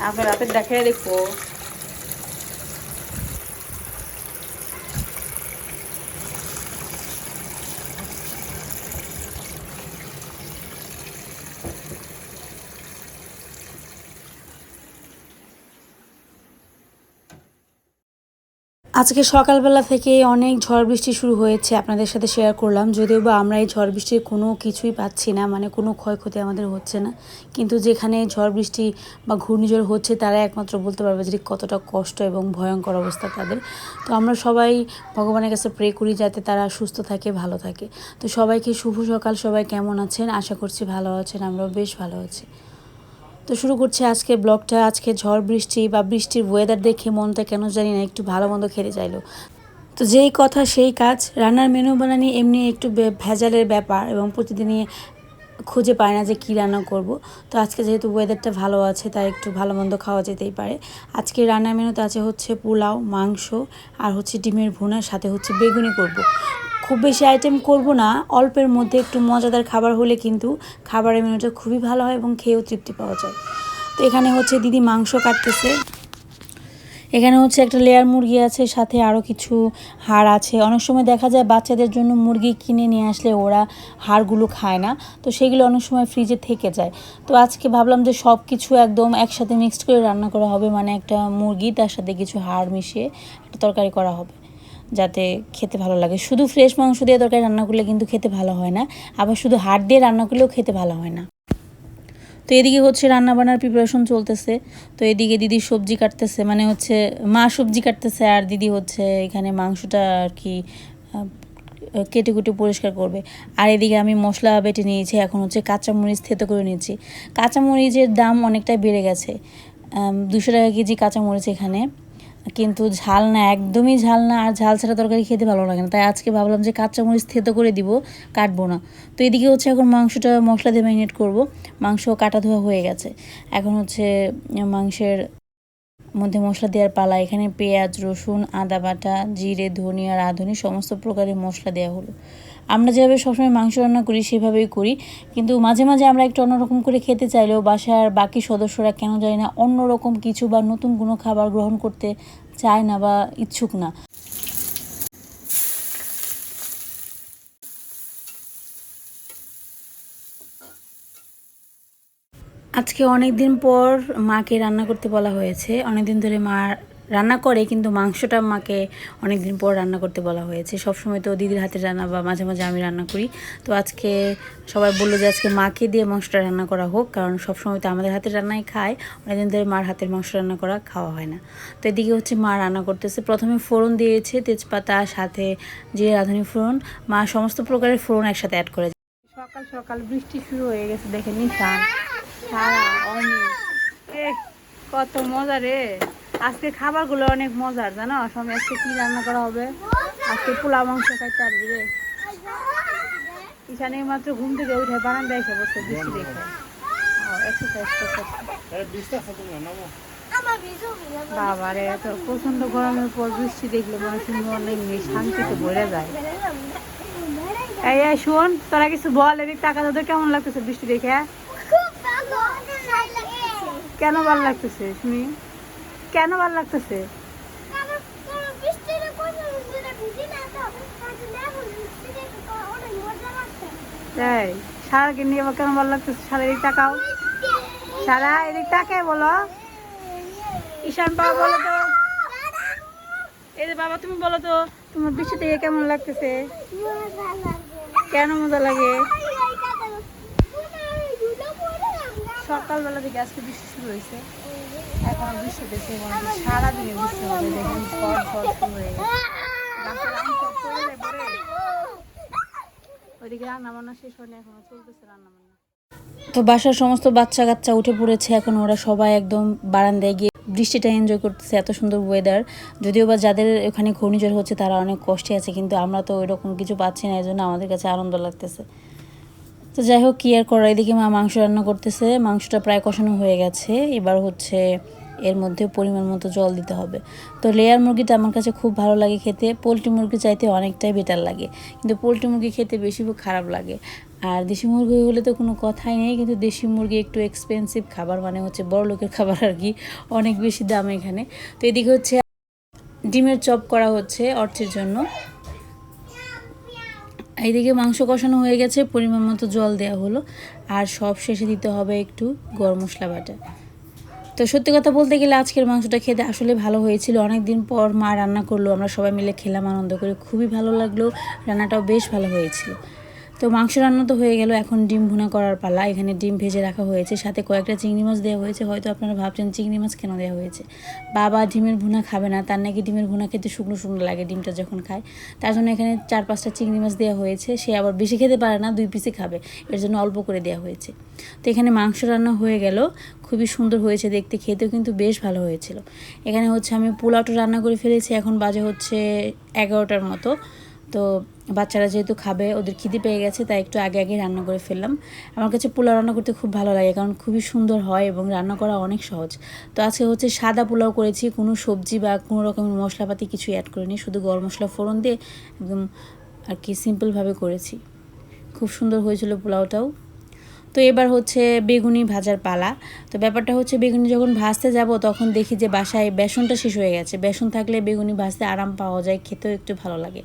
আপনার রাতের দেখায় আজকে সকালবেলা থেকে অনেক ঝড় বৃষ্টি শুরু হয়েছে আপনাদের সাথে শেয়ার করলাম। যদিও বা আমরা এই ঝড় বৃষ্টির কোনো কিছুই পাচ্ছি না মানে কোনো ক্ষয়ক্ষতি আমাদের হচ্ছে না। কিন্তু যেখানে ঝড় বৃষ্টি বা ঘূর্ণিঝড় হচ্ছে, তারা একমাত্র বলতে পারবে যে কতটা কষ্ট এবং ভয়ঙ্কর অবস্থা তাদের। তো আমরা সবাই ভগবানের কাছে প্রে করি যাতে তারা সুস্থ থাকে, ভালো থাকে। তো সবাইকে শুভ সকাল, সবাই কেমন আছেন? আশা করছি ভালো আছেন, আমরাও বেশ ভালো আছি। তো শুরু করছি আজকে ব্লগটা। আজকে ঝড় বৃষ্টি বা বৃষ্টির ওয়েদার দেখে মনটা কেন জানি না, একটু ভালো মন্দ খেতে চাইলো। তো যেই কথা সেই কাজ, রান্নার মেনু বানানি এমনি একটু ভেজালের ব্যাপার এবং প্রতিদিনই খুঁজে পায় না যে কী রান্না করব। তো আজকে যেহেতু ওয়েদারটা ভালো আছে, তাই একটু ভালো মন্দ খাওয়া যেতেই পারে। আজকে রান্নার মেনুতে আছে হচ্ছে পোলাও, মাংস আর হচ্ছে ডিমের ভুনার সাথে হচ্ছে বেগুনি করব। খুব বেশি আইটেম করব না। অল্পের মধ্যে একটু মজাদার খাবার হলে কিন্তু খাবারের মেনুটা খুবই ভালো হয় এবং খেয়েও তৃপ্তি পাওয়া যায়। তো এখানে হচ্ছে দিদি মাংস কাটতেছে। এখানে হচ্ছে একটা লেয়ার মুরগি আছে, সাথে আরও কিছু হাড় আছে। অনেক সময় দেখা যায় বাচ্চাদের জন্য মুরগি কিনে নিয়ে আসলে ওরা হাড়গুলো খায় না। তো সেগুলো অনেক সময় ফ্রিজে থেকে যায়। তো আজকে ভাবলাম যে সব কিছু একদম একসাথে মিক্সড করে রান্না করা হবে। মানে একটা মুরগি, তার সাথে কিছু হাড় মিশিয়ে একটা তরকারি করা হবে। যাতে খেতে ভালো লাগে। শুধু ফ্রেশ মাংস দিয়ে তরকারি রান্না করলে কিন্তু খেতে ভালো হয় না, আবার শুধু হাড় দিয়ে রান্না করলেও খেতে ভালো হয় না। তো এদিকে হচ্ছে রান্না বান্নার প্রিপারেশন চলতেছে। তো এদিকে দিদি সবজি কাটতেছে মানে হচ্ছে মা সবজি কাটতেছে, আর দিদি হচ্ছে এখানে মাংসটা আর কি কেটে কুটে পরিষ্কার করবে। আর এদিকে আমি মশলা বেটে নিয়েছি, এখন হচ্ছে কাঁচামরিচ থেতো করে নিয়েছি। কাঁচামরিচের দাম অনেকটাই বেড়ে গেছে। দুশো টাকা কেজি কাঁচামরিচ এখানে। কিন্তু ঝাল না, একদমই ঝাল না, আর ঝাল ছাড়া তরকারি খেতে ভালো লাগে না। তাই আজকে ভাবলাম যে কাঁচামরিচ থেতো করে দিব, কাটবো না। তো এদিকে হচ্ছে এখন মাংসটা মশলা দিয়ে ম্যারিনেট করব, মাংস কাটা ধোয়া হয়ে গেছে। এখন হচ্ছে মাংসের মধ্যে মশলা দেওয়ার পালা, এখানে পেঁয়াজ, রসুন, আদা বাটা, জিরে, ধনিয়া, রাঁধুনি, সমস্ত প্রকারের মশলা দেওয়া হলো। আমরা যেভাবে সবসময় মাংস রান্না করি, সেভাবেই করি। কিন্তু মাঝে মাঝে আমরা একটু অন্যরকম করে খেতে চাইলেও বাসার বাকি সদস্যরা কেন জানি না অন্যরকম কিছু বা নতুন কোনো খাবার গ্রহণ করতে চায় না বা ইচ্ছুক না। আজকে অনেক দিন পর মাকে রান্না করতে বলা হয়েছে। অনেক দিন ধরে মা রান্না করে, কিন্তু মাংসটা মাকে অনেক দিন পর রান্না করতে বলা হয়েছে। সবসময় তো দিদির হাতে রান্না বা মাঝে মাঝে আমি রান্না করি। তো আজকে সবাই বলল যে আজকে মাকে দিয়ে মাংসটা রান্না করা হোক, কারণ সবসময় তো আমাদের হাতের রান্নাই খায়। অনেকদিন ধরে মার হাতের মাংস রান্না করা খাওয়া হয় না। তো এদিকে হচ্ছে মা রান্না করতেছে। প্রথমে ফোড়ন দিয়েছে, তেজপাতা, সাথে যে রাঁধুনি ফোড়ন। মা সমস্ত প্রকারের ফোড়ন একসাথে অ্যাড করে সকাল সকাল বৃষ্টি শুরু হয়ে গেছে দেখে সারা অনেক কত মজা রে। আজকে খাবারগুলো অনেক মজার জানো? সময় আজকে কি রান্না করা হবে? আজকে পোলা মাংস খাইতে আসবি রে? ইশানে মাত্র ঘুম থেকে উঠে বারান্দায় এসে বসে বৃষ্টি দেখে। এক্সারসাইজ করতে বাবা রে এত প্রচণ্ড গরমের পর বৃষ্টি দেখলে মানুষের মনে শান্তিতে ভরে যায়। এই এই শোন তোরা কিছু বল এদিক টাকা তোদের কেমন লাগতেছে বৃষ্টি দেখে? কেন ভালো লাগতেছে শুনি? কেন ভালো লাগতেছে? তাই? সারাকে নিয়ে আবার কেন ভালো লাগতেছে? সারা এদিক তাকাও। সারা এদিক তাকে বলো। ঈশান বাবা বলো তো। এই বাবা তুমি বলো তো তোমার বৃষ্টি দেখে কেমন লাগতেছে? কেন মজা লাগে? সকালবেলা থেকে আজকে বৃষ্টি শুরু হয়েছে। এখন বৃষ্টি সারাদিনে বৃষ্টি হবে তো বাসার সমস্ত বাচ্চা কাচ্চা উঠে পড়েছে, এখন ওরা সবাই একদম বারান্দায় গিয়ে বৃষ্টিটা এনজয় করতেছে, এত সুন্দর ওয়েদার যদিও বা যাদের ওখানে ঘূর্ণিঝড় হচ্ছে, তারা অনেক কষ্টে আছে, কিন্তু আমরা তো ওইরকম কিছু পাচ্ছি না এই জন্য আমাদের কাছে আনন্দ লাগতেছে। তো যাই হোক কি আর করা এদিকে মা মাংস রান্না করতেছে। মাংসটা প্রায় কষানো হয়ে গেছে। এবার হচ্ছে এর মধ্যে পরিমাণ মতো জল দিতে হবে। তো লেয়ার মুরগিটা আমার কাছে খুব ভালো লাগে খেতে। পোলট্রি মুরগি চাইতে অনেকটাই বেটার লাগে। কিন্তু পোলট্রি মুরগি খেতে বেশি খারাপ লাগে। আর দেশি মুরগি হলে তো কোনো কথাই নেই। কিন্তু দেশি মুরগি একটু এক্সপেন্সিভ খাবার মানে হচ্ছে বড় লোকের খাবার আর কি। অনেক বেশি দাম এখানে। তো এদিকে হচ্ছে ডিমের চপ করা হচ্ছে অর্থের জন্য। এইদিকে মাংস কষানো হয়ে গেছে, পরিমাণ মতো জল দেওয়া হলো। আর সব শেষে দিতে হবে একটু গরম মশলা বাটা। তো সত্যি কথা বলতে গেলে আজকের মাংসটা খেতে আসলে ভালো হয়েছিল। অনেক দিন পর মা রান্না করল, আমরা সবাই মিলে খেলাম, আনন্দ করে। খুবই ভালো লাগল, রান্নাটাও বেশ ভালো হয়েছিল। তো মাংস রান্না তো হয়ে গেল, এখন ডিম ভুনা করার পালা। এখানে ডিম ভেজে রাখা হয়েছে, সাথে কয়েকটা চিংড়ি মাছ দেওয়া হয়েছে। হয়তো আপনারা ভাবছেন চিংড়ি মাছ কেন দেওয়া হয়েছে? বাবা ডিমের ভুনা খাবে না, তার নাকি ডিমের ভুনা খেতে শুকনো শুকনো লাগে ডিমটা যখন খায়। তার জন্য এখানে চার পাঁচটা চিংড়ি মাছ দেওয়া হয়েছে। সে আবার বেশি খেতে পারে না, দুই পিসে খাবে। এর জন্য অল্প করে দেওয়া হয়েছে। তো এখানে মাংস রান্না হয়ে গেল। খুবই সুন্দর হয়েছে দেখতে, খেতেও কিন্তু বেশ ভালো হয়েছিল। এখানে হচ্ছে আমি পোলাওটা রান্না করে ফেলেছি, এখন বাজে হচ্ছে এগারোটার মতো। তো বাচ্চারা যেহেতু খাবে, ওদের খিদে পেয়ে গেছে, তাই একটু আগে আগে রান্না করে ফেললাম। আমার কাছে পোলাও রান্না করতে খুব ভালো লাগে, কারণ খুবই সুন্দর হয় এবং রান্না করা অনেক সহজ। তো আজকে হচ্ছে সাদা পোলাও করেছি, কোনো সবজি বা কোনো রকমের মশলাপাতি কিছু অ্যাড করিনি, শুধু গরম মশলা ফোড়ন দিয়ে একদম আর কি সিম্পলভাবে করেছি। খুব সুন্দর হয়েছিল পোলাওটাও। তো এবার হচ্ছে বেগুনি ভাজার পালা। তো ব্যাপারটা হচ্ছে বেগুনি যখন ভাজতে যাব, তখন দেখি যে বাসায় বেসনটা শেষ হয়ে গেছে। বেসন থাকলে বেগুনি ভাজতে আরাম পাওয়া যায়, খেতেও একটু ভালো লাগে।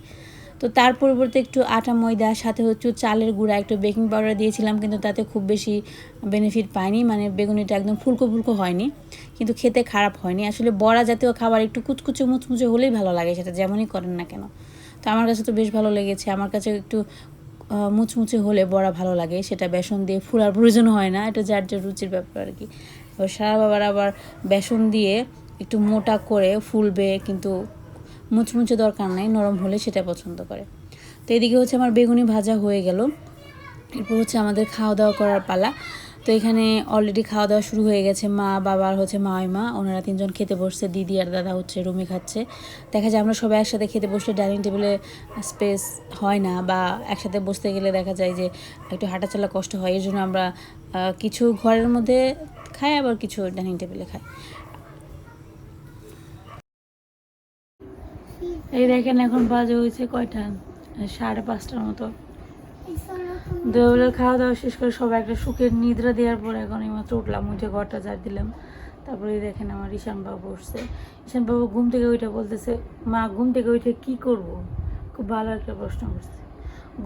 তো তার পরিবর্তে একটু আটা, ময়দা, সাথে হচ্ছে চালের গুঁড়া, একটু বেকিং পাউডার দিয়েছিলাম, কিন্তু তাতে খুব বেশি বেনিফিট পাইনি। মানে বেগুনিটা একদম ফুলকো ফুলকো হয়নি, কিন্তু খেতে খারাপ হয়নি। আসলে বড়া জাতীয় খাবার একটু কুচকুচে, মুচমুচে হলেই ভালো লাগে, সেটা যেমনই করেন না কেন। তো আমার কাছে তো বেশ ভালো লেগেছে। আমার কাছে একটু মুচমুচে হলে বড়া ভালো লাগে, সেটা বেসন দিয়ে ফুলার প্রয়োজন হয় না, এটা যার যার রুচির ব্যাপার আর কি। সারা বাবার আবার বেসন দিয়ে একটু মোটা করে ফুলবে, কিন্তু মুচমুচে দরকার নাই, নরম হলে সেটা পছন্দ করে। তো এদিকে হচ্ছে আমার বেগুনি ভাজা হয়ে গেল। এরপর হচ্ছে আমাদের খাওয়া দাওয়া করার পালা। তো এখানে অলরেডি খাওয়া দাওয়া শুরু হয়ে গেছে। মা বাবার হচ্ছে মা মা ওনারা তিনজন খেতে বসছে, দিদি আর দাদা হচ্ছে রুমে খাচ্ছে। দেখা যায় আমরা সবাই একসাথে খেতে বসলে ডাইনিং টেবিলে স্পেস হয় না বা একসাথে বসতে গেলে দেখা যায় যে একটু হাঁটাচলা কষ্ট হয়। এই জন্য আমরা কিছু ঘরের মধ্যে খাই, আবার কিছু ডাইনিং টেবিলে খাই। এই দেখেন এখন বাজে হয়েছে কয়টা? সাড়ে পাঁচটার মতো। দেওয়ালের খাওয়া দাওয়া শেষ করে সবাই একটা সুখের নিদ্রা দেওয়ার পর এখন এই মাত্র উঠলাম উঠে ঘরটা ঝাড় দিলাম। তারপরে দেখেন আমার ঈশান বাবু উঠছে ঈশান বাবু ঘুম থেকে ওইটা বলতেছে, মা, ঘুম থেকে উঠে কি করব? খুব ভালো একটা প্রশ্ন করছে।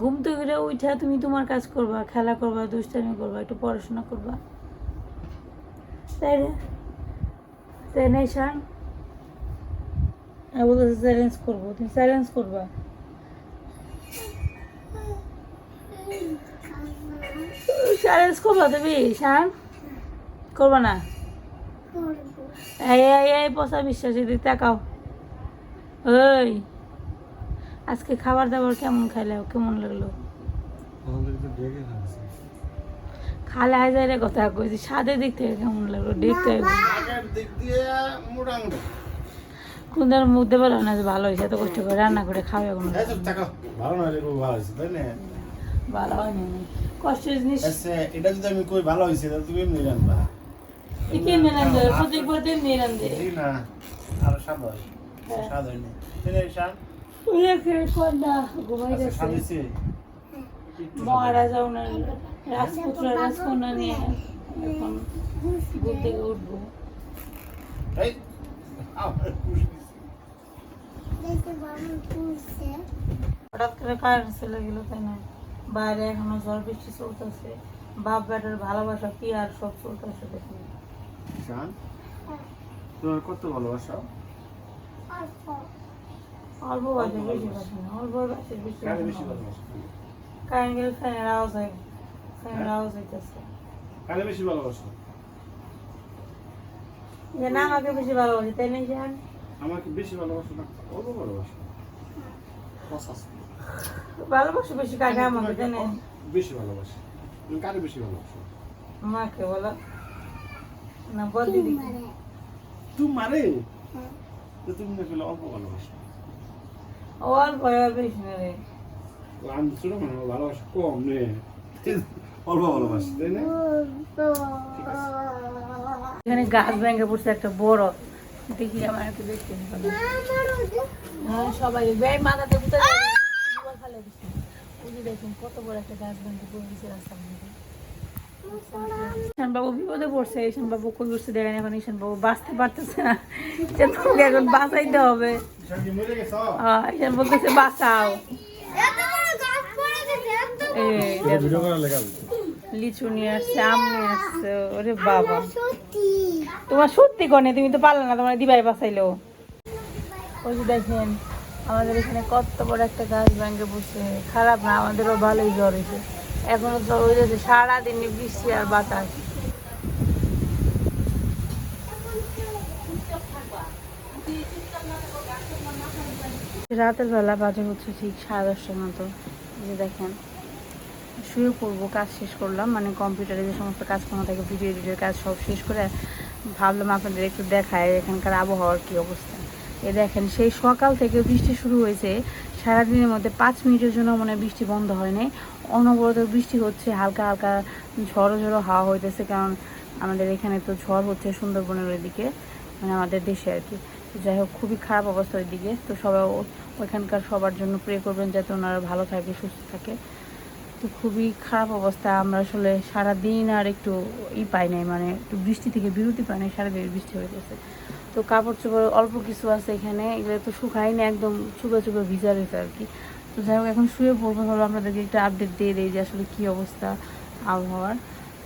ঘুম থেকে উঠে তুমি তোমার কাজ করবা, খেলা করবা, দুষ্টামি করবা, একটু পড়াশোনা করবা। তাই তাই না, ঈশান? বলতেছে চ্যালেঞ্জ করব তুমি চ্যালেঞ্জ করবা। চ্যালেঞ্জ করবা তুমি শান? করবা না? এই এই এই পচা বিশ্বাস যদি তাকাও। ওই আজকে খাবার দাবার কেমন খাইলে কেমন লাগল? খালে হাজারে কথা কইছি স্বাদের দিক থেকে কেমন লাগল দেখতে মোটামুটি। কোনদের মুখ দেবে না যে ভালো হয়েছে এত কষ্ট করে রান্না করে খাবে এই ভালো না ভালো হয়েছে তাই না? ভালো হয়নি। কষ্টের জিনিস। আচ্ছা, এটা যদি আমি কই ভালো হয়েছে তাহলে তুমি এমনি কে মেলান প্রত্যেক প্রত্যেক মেলান দেয় না আরও হয়নি। তাই না ঘুমাই? মহারাজা ওনার রাজপুত্র রাজকন্যা নিয়ে এখন ঘুম থেকে উঠবো। আমার খুশি। হঠাৎ করে কারেন্ট চলে গেল তাই না? বাইরে এখনও ঝড় বৃষ্টি চলতেছে। বাপ বেটার ভালোবাসা কি আর সব চলতেছে দেখুন। তোমার কত ভালোবাসা? অল্প বাজে বেশি বাজে না অল্প বাজে বেশি। কারেন্ট গেলে ফ্যানের আওয়াজ হয় ফ্যানের আওয়াজ হইতেছে। বেশি ভালোবাসা? যে না আমাকে বেশি ভালোবাসে তাই না জান আমাকে বেশি ভালোবাসা না অল্প ভালোবাসা। ভালোবাসো বেশি কাকে আমি আমাকে তোমাকে তাই না বেশি ভালোবাসি। তুমি কাকে বেশি ভালোবাসো? মাকে বলো। না বল দিদি। তোমারে? তো তুমি না পেলে অল্প ভালোবাসো। অল্প আর বেশি না রে। আমি ছোট মানে ভালোবাসা কম নে। অল্প ভালোবাসি। তাই না? এখানে গাছ ভেঙে পড়ছে একটা বড়। দেখি আমার একটু দেখতে হ্যাঁ সবাই ব্যয় মাথাতে পুঁতে ফেলে দিচ্ছে ওই দেখুন কত বড় একটা গাছ রাস্তার মধ্যে। বিপদে পড়ছে কই দেখেন এখন বাঁচতে পারতেছে না। এখন বাঁচাইতে হবে। ঈশান কি মরে গেছ বলতেছে বাঁচাও। লিচু নিয়ে আসছে আম নিয়ে আসছে ওরে বাবা। তোমার সত্যি কনে, তুমি তো পারলে না তোমার দিবাই বাঁচাইলো। ওই দেখেন, আমাদের এখানে কত বড় একটা গাছ ভেঙে বসে খারাপ না, আমাদেরও ভালোই জ্বর হয়েছে। এখনও জ্বর হয়ে যাচ্ছে সারাদিন বৃষ্টি আর বাতাস। রাতের বেলা বাজে হচ্ছে ঠিক সাড়ে দশটার মতো। যে দেখেন, শুয়ে পড়ব, কাজ শেষ করলাম। মানে কম্পিউটারে যে সমস্ত কাজকর্ম থাকে, ভিডিও এডিটের কাজ সব শেষ করে ভাবলাম আপনাদের একটু দেখায় এখানকার আবহাওয়ার কি অবস্থা। এ দেখেন, সেই সকাল থেকে বৃষ্টি শুরু হয়েছে। সারাদিনের মধ্যে পাঁচ মিনিটের জন্য মনে বৃষ্টি বন্ধ হয় নাই। অনবরত বৃষ্টি হচ্ছে, হালকা হালকা ঝড়ো ঝড়ো হাওয়া হইতেছে কারণ আমাদের এখানে তো ঝড় হচ্ছে সুন্দরবনের ওইদিকে মানে আমাদের দেশে আর কি। যাই হোক, খুবই খারাপ অবস্থা ওইদিকে। তো সবাই ওইখানকার সবার জন্য প্রে করবেন যাতে ওনারা ভালো থাকে, সুস্থ থাকে। তো খুবই খারাপ অবস্থা। আমরা আসলে সারাদিন আর একটু ই পাই নাই মানে একটু বৃষ্টি থেকে বিরতি পাই নাই, সারাদিন বৃষ্টি হয়ে গেছে। তো কাপড় চোপড় অল্প কিছু আছে এখানে, এগুলো তো শুকাই না, একদম চুপে চুপে ভিজা রয়েছে আর কি। তো যাই হোক, এখন শুয়ে পড়ব ভালো আপনাদেরকে একটু আপডেট দিয়ে দিই যে আসলে কী অবস্থা আবহাওয়ার।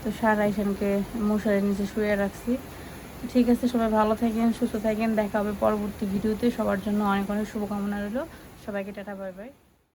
তো সারা এখানকে মশারির নিচে শুয়ে রাখছি। ঠিক আছে, সবাই ভালো থাকেন, সুস্থ থাকেন, দেখা হবে পরবর্তী ভিডিওতে। সবার জন্য অনেক অনেক শুভকামনা রইল। সবাইকে টাটা, বাই বাই।